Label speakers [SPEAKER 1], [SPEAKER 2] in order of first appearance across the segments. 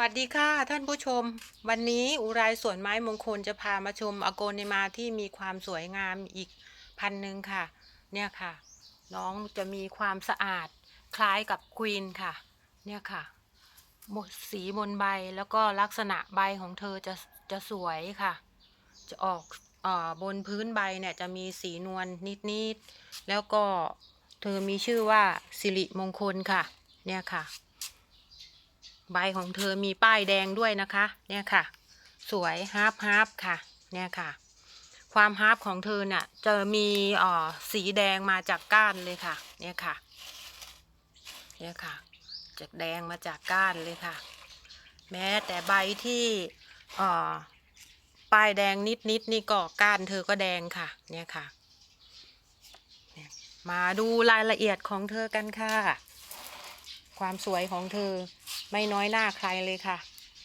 [SPEAKER 1] สวัสดีค่ะท่านผู้ชม วันนี้อุไรสวนไม้มงคลจะพามาชมอโกนิมาที่มีความสวยงามอีกพันหนึ่งค่ะ เนี่ยค่ะ น้องจะมีความสะอาดคล้ายกับควีนค่ะ เนี่ยค่ะหมดสีบนใบแล้วก็ลักษณะใบของเธอจะจะสวยค่ะ จะออกออบนพื้นใบเนี่ยจะมีสีนวลนิดๆแล้วก็เธอมีชื่อว่าสิริมงคลค่ะ เนี่ยค่ะ ใบของเธอมีป้ายแดงด้วยนะคะ เนี่ยค่ะ สวยฮาร์ปฮาร์ปค่ะ เนี่ยค่ะ ความฮาร์ปของเธอเนี่ยจะมีอ่อสีแดงมาจากก้านเลยค่ะ เนี่ยค่ะ เนี่ยค่ะจากแดงมาจากก้านเลยค่ะ แม้แต่ใบที่อ่อป้ายแดงนิดนิดนี่ก็ก้านเธอก็แดงค่ะ เนี่ยค่ะ มาดูรายละเอียดของเธอกันค่ะ ความสวยของเธอไม่น้อยหน้าใครเลยค่ะ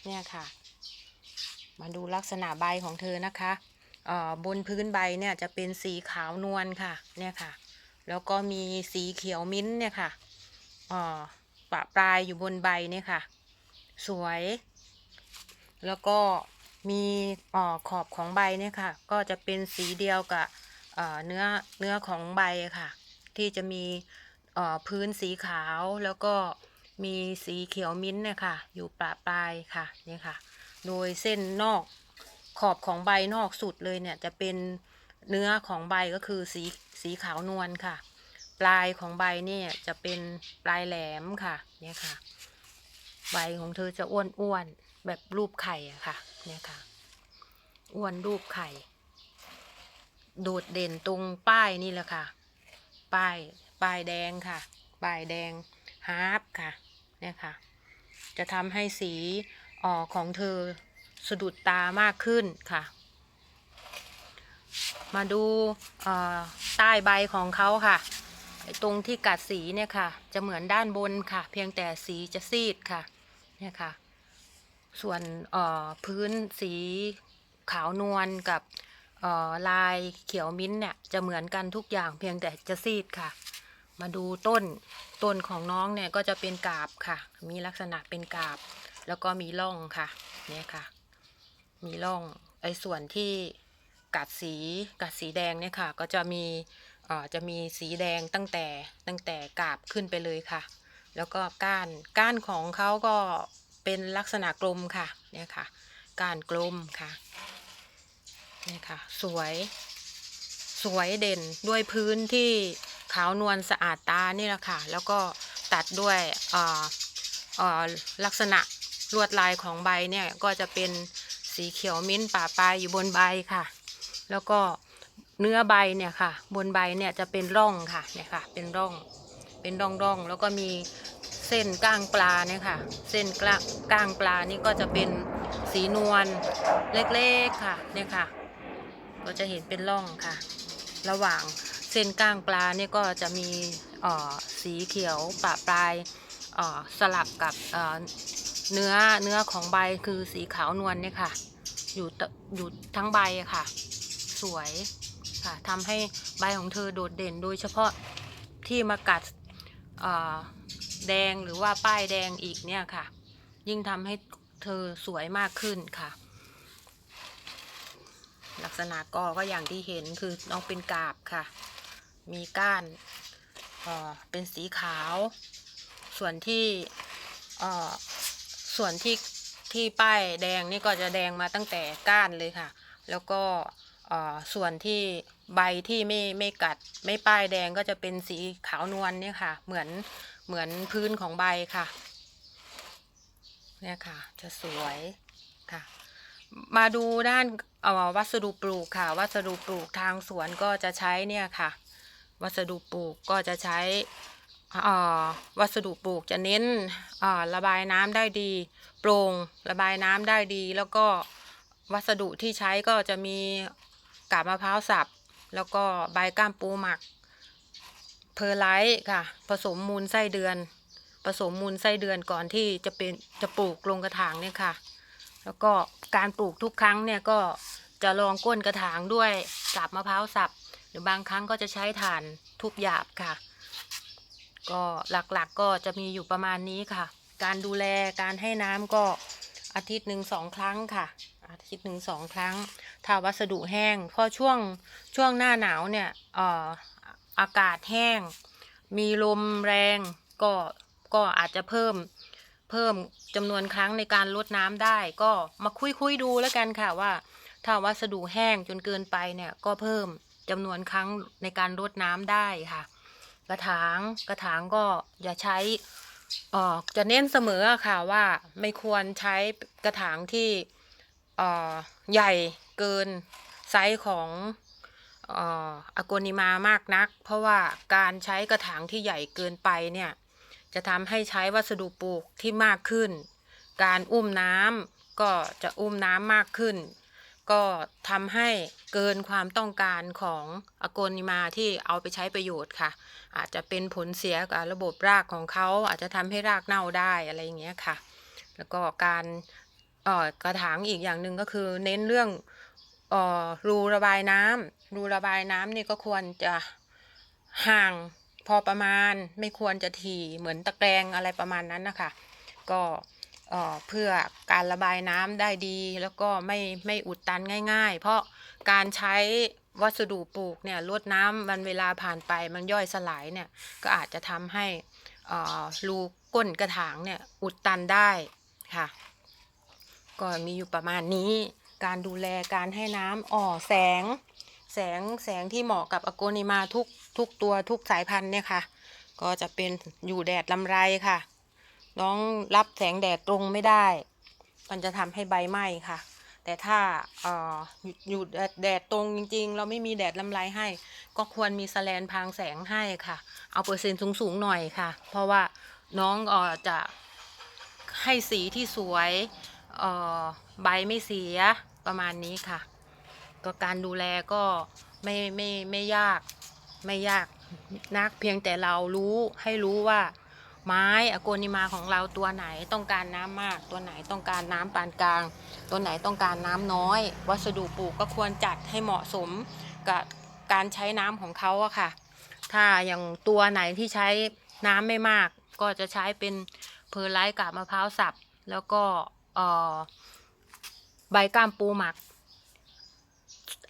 [SPEAKER 1] เนี่ยค่ะ มาดูลักษณะใบของเธอนะคะเอ่อบนพื้นใบเนี่ยจะเป็นสีขาวนวลค่ะ เนี่ยค่ะ แล้วก็มีสีเขียวมิ้นท์เนี่ยค่ะอ่อปะปลายอยู่บนใบเนี่ยค่ะ สวย แล้วก็มีอ่อขอบของใบเนี่ยค่ะ ก็จะเป็นสีเดียวกับเอ่อเนื้อเนื้อของใบค่ะ ที่จะมี พื้นสีขาวแล้วก็มีสีเขียวมิ้นท์เนี่ยค่ะอยู่ปะปลายค่ะนี่ค่ะ โดยเส้นนอกขอบของใบนอกสุดเลยเนี่ยจะเป็นเนื้อของใบก็คือสีสีขาวนวลค่ะ ปลายของใบเนี่ยจะเป็นปลายแหลมค่ะเนี่ยค่ะ ใบของเธอจะอ้วนอ้วนๆแบบรูปไข่อะค่ะเนี่ยค่ะ อ้วนรูปไข่ โดดเด่นตรงป้ายนี่แหละค่ะ ป้ายป้ายแดงค่ะ ป้ายแดงฮาร์ปค่ะเนี่ยค่ะ จะทำให้สีออกของเธอสะดุดตามากขึ้นค่ะ มาดูใต้ใบของเขาค่ะ ตรงที่กัดสีเนี่ยค่ะ จะเหมือนด้านบนค่ะ เพียงแต่สีจะซีดค่ะเนี่ยค่ะ ส่วนพื้นสีขาวนวลกับ ลายเขียวมิ้นเนี่ยจะเหมือนกันทุกอย่างเพียงแต่จะซีดค่ะ มาดูต้นต้นของน้องเนี่ยก็จะเป็นกาบค่ะ มีลักษณะเป็นกาบ แล้วก็มีร่องค่ะเนี่ยค่ะ มีร่องไอ้ส่วนที่กัดสีกัดสีแดงเนี่ยค่ะ ก็จะมีอ่อจะมีสีแดงตั้งแต่ตั้งแต่กาบขึ้นไปเลยค่ะ แล้วก็ก้านก้านของเขาก็เป็นลักษณะกลมค่ะเนี่ยค่ะ ก้านกลมค่ะ นี่ค่ะ สวย สวยเด่นด้วยพื้นที่ขาวนวลสะอาดตานี่แหละค่ะ แล้วก็ตัดด้วยลักษณะลวดลายของใบเนี่ยก็จะเป็นสีเขียวมิ้นท์ป่าปลายอยู่บนใบค่ะ แล้วก็เนื้อใบเนี่ยค่ะ บนใบเนี่ยจะเป็นร่องค่ะเนี่ยค่ะ เป็นร่องเป็นร่องร่องแล้วก็มีเส้นก้างปลาเนี่ยค่ะ เส้นกล้างก้างปลานี่ก็จะเป็นสีนวลเล็กๆค่ะเนี่ยค่ะ ก็จะเห็นเป็นร่องค่ะ ระหว่างเส้นก้างปลาเนี่ยก็จะมีสีเขียวปะปลายสลับกับเนื้อเนื้อของใบคือสีขาวนวลเนี่ยค่ะ อยู่อยู่ทั้งใบค่ะ สวยค่ะทำให้ใบของเธอโดดเด่นโดยเฉพาะที่มากัดแดงหรือว่าป้ายแดงอีกเนี่ยค่ะ ยิ่งทำให้เธอสวยมากขึ้นค่ะ ลักษณะกอก็อย่างที่เห็นคือน้องเป็นกาบค่ะ มีก้านเอ่อเป็นสีขาว ส่วนที่อ่อส่วนที่ที่ป้ายแดงนี่ก็จะแดงมาตั้งแต่ก้านเลยค่ะ แล้วก็อ่อส่วนที่ใบที่ไม่ไม่กัดไม่ป้ายแดงก็จะเป็นสีขาวนวลเนี่ยค่ะ เหมือนเหมือนพื้นของใบค่ะ เนี่ยค่ะ จะสวยค่ะ มาดูด้านวัสดุปลูกค่ะ วัสดุปลูกทางสวนก็จะใช้เนี่ยค่ะ วัสดุปลูกก็จะใช้วัสดุปลูกจะเน้นระบายน้ำได้ดีโปร่งระบายน้ำได้ดี แล้วก็วัสดุที่ใช้ก็จะมีกาบมะพร้าวสับ แล้วก็ใบก้ามปูหมัก เพอร์ไลท์ค่ะ ผสมมูลไส้เดือน ผสมมูลไส้เดือนก่อนที่จะเป็นจะปลูกลงกระถางเนี่ยค่ะ แล้วก็การปลูกทุกครั้งเนี่ยก็จะรองก้นกระถางด้วยกาบมะพร้าวสับ หรือบางครั้งก็จะใช้ถ่านทุบหยาบค่ะ ก็หลักๆก็จะมีอยู่ประมาณนี้ค่ะ การดูแลการให้น้ำก็อาทิตย์หนึ่งสองครั้งค่ะ อาทิตย์หนึ่งสองครั้ง ถ้าวัสดุแห้งเพราะช่วงช่วงหน้าหนาวเนี่ยอออากาศแห้ง มีลมแรงก็ก็อาจจะเพิ่ม เพิ่มจำนวนครั้งในการลดน้ำได้ ก็มาคุยคุยดูแล้วกันค่ะว่า ถ้าวัสดุแห้งจนเกินไปเนี่ย ก็เพิ่มจำนวนครั้งในการรดน้ำได้ค่ะ กระถางกระถางก็อย่าใช้อ่อจะเน้นเสมอค่ะว่าไม่ควรใช้กระถางที่อ่อใหญ่เกินไซส์ของอ่ออโกนิมามากนัก เพราะว่าการใช้กระถางที่ใหญ่เกินไปเนี่ย จะทำให้ใช้วัสดุปลูกที่มากขึ้น การอุ้มน้ำก็จะอุ้มน้ำมากขึ้น ก็ทำให้เกินความต้องการของอโกนิมาที่เอาไปใช้ประโยชน์ค่ะ อาจจะเป็นผลเสียกับระบบรากของเขาอาจจะทำให้รากเน่าได้อะไรอย่างเงี้ยค่ะ แล้วก็การออกระถางอีกอย่างหนึ่งก็คือเน้นเรื่องออรูระบายน้ำรูระบายน้ำนี่ก็ควรจะห่าง พอประมาณไม่ควรจะถี่เหมือนตะแกรงอะไรประมาณนั้นนะคะก็เอ่อเพื่อการระบายน้ำได้ดีแล้วก็ไม่ไม่อุดตันง่าย ๆ เพราะการใช้วัสดุปลูกเนี่ยลดน้ำมันเวลาผ่านไปมันย่อยสลายเนี่ยก็อาจจะทำให้รูก้นกระถางเนี่ยอุดตันได้ค่ะ ก็มีอยู่ประมาณนี้ การดูแลการให้น้ำอ่อแสง แสงแสงที่เหมาะกับอโกนิมาทุก ทุกตัวทุกสายพันธุ์เนี่ยค่ะ ก็จะเป็นอยู่แดดลำไรค่ะ น้องรับแสงแดดตรงไม่ได้ มันจะทำให้ใบไหม้ค่ะ แต่ถ้าออยู่แดดแดดตรงจริง ๆ เราไม่มีแดดลำไรให้ ก็ควรมีแสแลนพรางแสงให้ค่ะ เอาเปอร์เซ็นต์สูงๆหน่อยค่ะ เพราะว่าน้องออจะให้สีที่สวยใบไม่เสียประมาณนี้ค่ะ ก็การดูแลก็ไม่ไม่ไม่ยาก ไม่ยากนักเพียงแต่เรารู้ให้รู้ว่า ไม้อโกนิมาของเราตัวไหนต้องการน้ำมาก ตัวไหนต้องการน้ำปานกลาง ตัวไหนต้องการน้ำน้อย วัสดุปลูกก็ควรจัดให้เหมาะสมกับการใช้น้ำของเขาอะค่ะ ถ้าอย่างตัวไหนที่ใช้น้ำไม่มาก ก็จะใช้เป็นเพอร์ไลท์กับมะพร้าวสับ แล้วก็ใบก้ามปูหมัก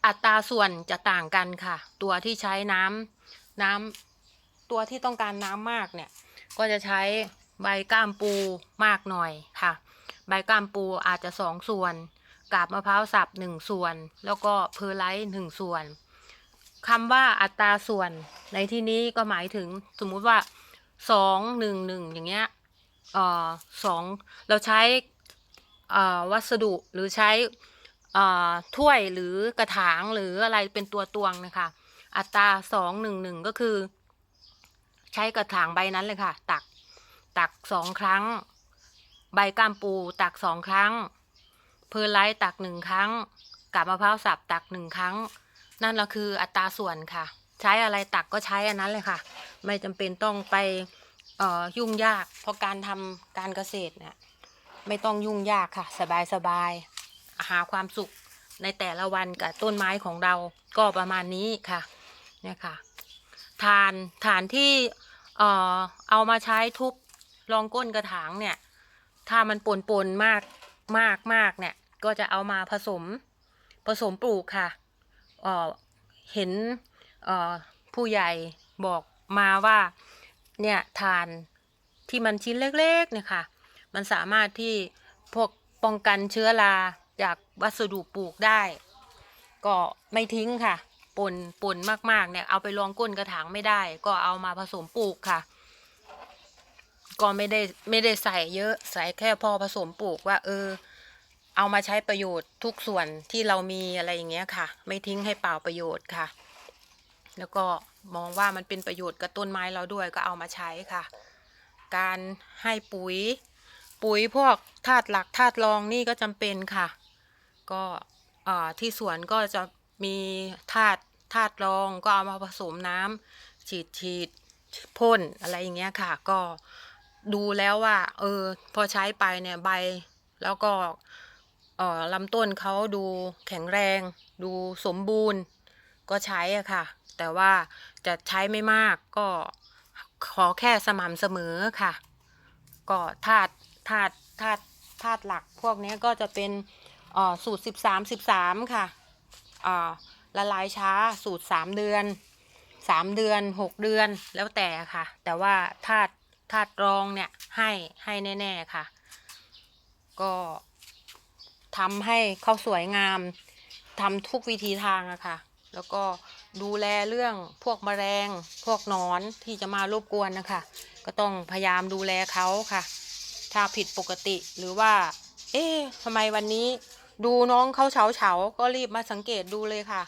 [SPEAKER 1] อัตราส่วนจะต่างกันค่ะ ตัวที่ใช้น้ำน้ำตัวที่ต้องการน้ำมากเนี่ย ก็จะใช้ใบก้ามปูมากหน่อยค่ะ ใบก้ามปูอาจจะสองส่วน กาบมะพร้าวสับหนึ่งส่วน แล้วก็เพอร์ไลท์หนึ่งส่วนคำว่าอัตราส่วนในที่นี้ก็หมายถึงสมมุติว่าสองหนึ่งหนึ่งอย่างเงี้ยเอ่อสองเราใช้เอ่อวัสดุหรือใช้ ถ้วยหรือกระถางหรืออะไรเป็นตัวตวงนะคะ อัตราสองหนึ่งหนึ่งก็คือ ใช้กระถางใบนั้นเลยค่ะ ตักตักสองครั้ง ใบกามปูตักสองครั้ง เพอร์ไลท์ตักหนึ่งครั้งกาบมะพร้าวสับตักหนึ่งครั้ง นั่นแหละคืออัตราส่วนค่ะ ใช้อะไรตักก็ใช้อันนั้นเลยค่ะ ไม่จำเป็นต้องไปยุ่งยาก เพราะการทำการเกษตรเนี่ยไม่ต้องยุ่งยากค่ะ สบายสบาย หาความสุขในแต่ละวันกับต้นไม้ของเราก็ประมาณนี้ค่ะเนี่ยค่ะฐานฐานที่เอ่อเอามาใช้ทุบรองก้นกระถางเนี่ย ถ้ามันปนปนมากมากมากเนี่ย ก็จะเอามาผสมผสมปลูกค่ะเอ่อเห็นเอ่อผู้ใหญ่บอกมาว่าเนี่ยฐานที่มันชิ้นเล็กๆเนี่ยค่ะ มันสามารถที่พวกป้องกันเชื้อรา จากวัสดุปลูกได้ ก็ไม่ทิ้งค่ะปนปนมากๆเนี่ยเอาไปรองก้นกระถางไม่ได้ ก็เอามาผสมปลูกค่ะ ก็ไม่ได้ไม่ได้ใส่เยอะใส่แค่พอผสมปลูกว่า เออ เอามาใช้ประโยชน์ทุกส่วนที่เรามีอะไรอย่างเงี้ยค่ะ ไม่ทิ้งให้เปล่าประโยชน์ค่ะ แล้วก็มองว่ามันเป็นประโยชน์กับต้นไม้เราด้วยก็เอามาใช้ค่ะ การให้ปุ๋ย ปุ๋ยพวกธาตุหลักธาตุรองนี่ก็จำเป็นค่ะ ก็ที่สวนก็จะมีธาตุธาตุรองก็เอามาผสมน้ำฉีดฉีดพ่นอะไรอย่างเงี้ยค่ะ ก็ดูแล้วว่า เออ พอใช้ไปเนี่ยใบ แล้วก็ลำต้นเขาดูแข็งแรง ดูสมบูรณ์ ก็ใช้อะค่ะ แต่ว่าจะใช้ไม่มากก็ขอแค่สม่ำเสมอค่ะ ก็ธาตุธาตุธาตุธาตุหลักพวกนี้ก็จะเป็น อ่อสูตร 13 13 ค่ะอ่าละลายช้าสูตร 3 เดือน 3 เดือน 6 เดือนแล้วแต่ค่ะ แต่ว่าธาตุธาตุรองเนี่ยให้ให้แน่ ๆ ค่ะ ก็ทำให้เขาสวยงามทำทุกวิธีทางอะค่ะ แล้วก็ดูแลเรื่องพวกแมลงพวกนอนที่จะมารบกวนนะคะ ก็ต้องพยายามดูแลเขาค่ะ ถ้าผิดปกติหรือว่า เอ๊ะทำไมวันนี้ ดูน้องเขาเฉาเฉาก็รีบมาสังเกตดูเลยค่ะ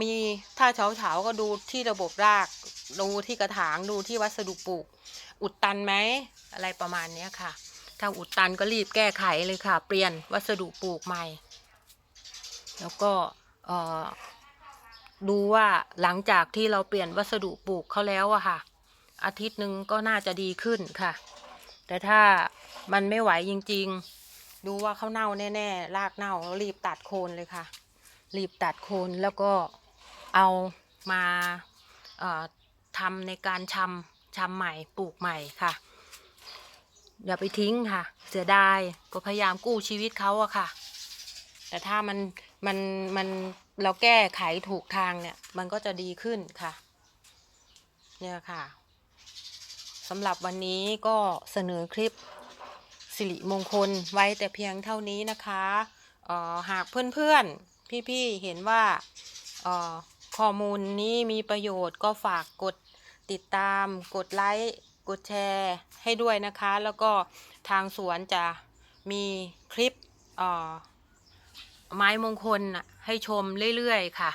[SPEAKER 1] มีถ้าเฉาเฉาก็ดูที่ระบบราก ดูที่กระถางดูที่วัสดุปลูก อุดตันไหมอะไรประมาณนี้ค่ะ ถ้าอุดตันก็รีบแก้ไขเลยค่ะ เปลี่ยนวัสดุปลูกใหม่ แล้วก็เออดูว่าหลังจากที่เราเปลี่ยนวัสดุปลูกเขาแล้วอะค่ะ อาทิตย์หนึ่งก็น่าจะดีขึ้นค่ะ แต่ถ้ามันไม่ไหวจริง ๆ ดูว่าเขาเน่าแน่ๆรากเน่ารีบตัดโคนเลยค่ะ รีบตัดโคนแล้วก็เอามาทำในการชำชำใหม่ปลูกใหม่ค่ะ อย่าไปทิ้งค่ะ เสียดายก็พยายามกู้ชีวิตเขาอะค่ะ แต่ถ้ามันมันมันเราแก้ไขถูกทางเนี่ย มันก็จะดีขึ้นค่ะ เนี่ยค่ะสำหรับวันนี้ก็เสนอคลิป สิริมงคลไว้แต่เพียงเท่านี้นะคะออหากเพื่อนๆ พี่ๆ เห็นว่าออข้อมูลนี้มีประโยชน์ก็ฝากกดติดตาม กดไลค์ กดแชร์ให้ด้วยนะคะ แล้วก็ทางสวนจะมีคลิปไม้มงคลให้ชมเรื่อยๆ ค่ะ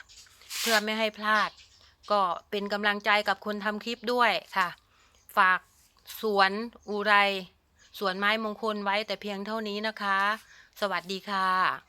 [SPEAKER 1] เพื่อไม่ให้พลาด ก็เป็นกำลังใจกับคนทำคลิปด้วยค่ะ ฝากสวนอุไร สวนไม้มงคลไว้แต่เพียงเท่านี้นะคะ สวัสดีค่ะ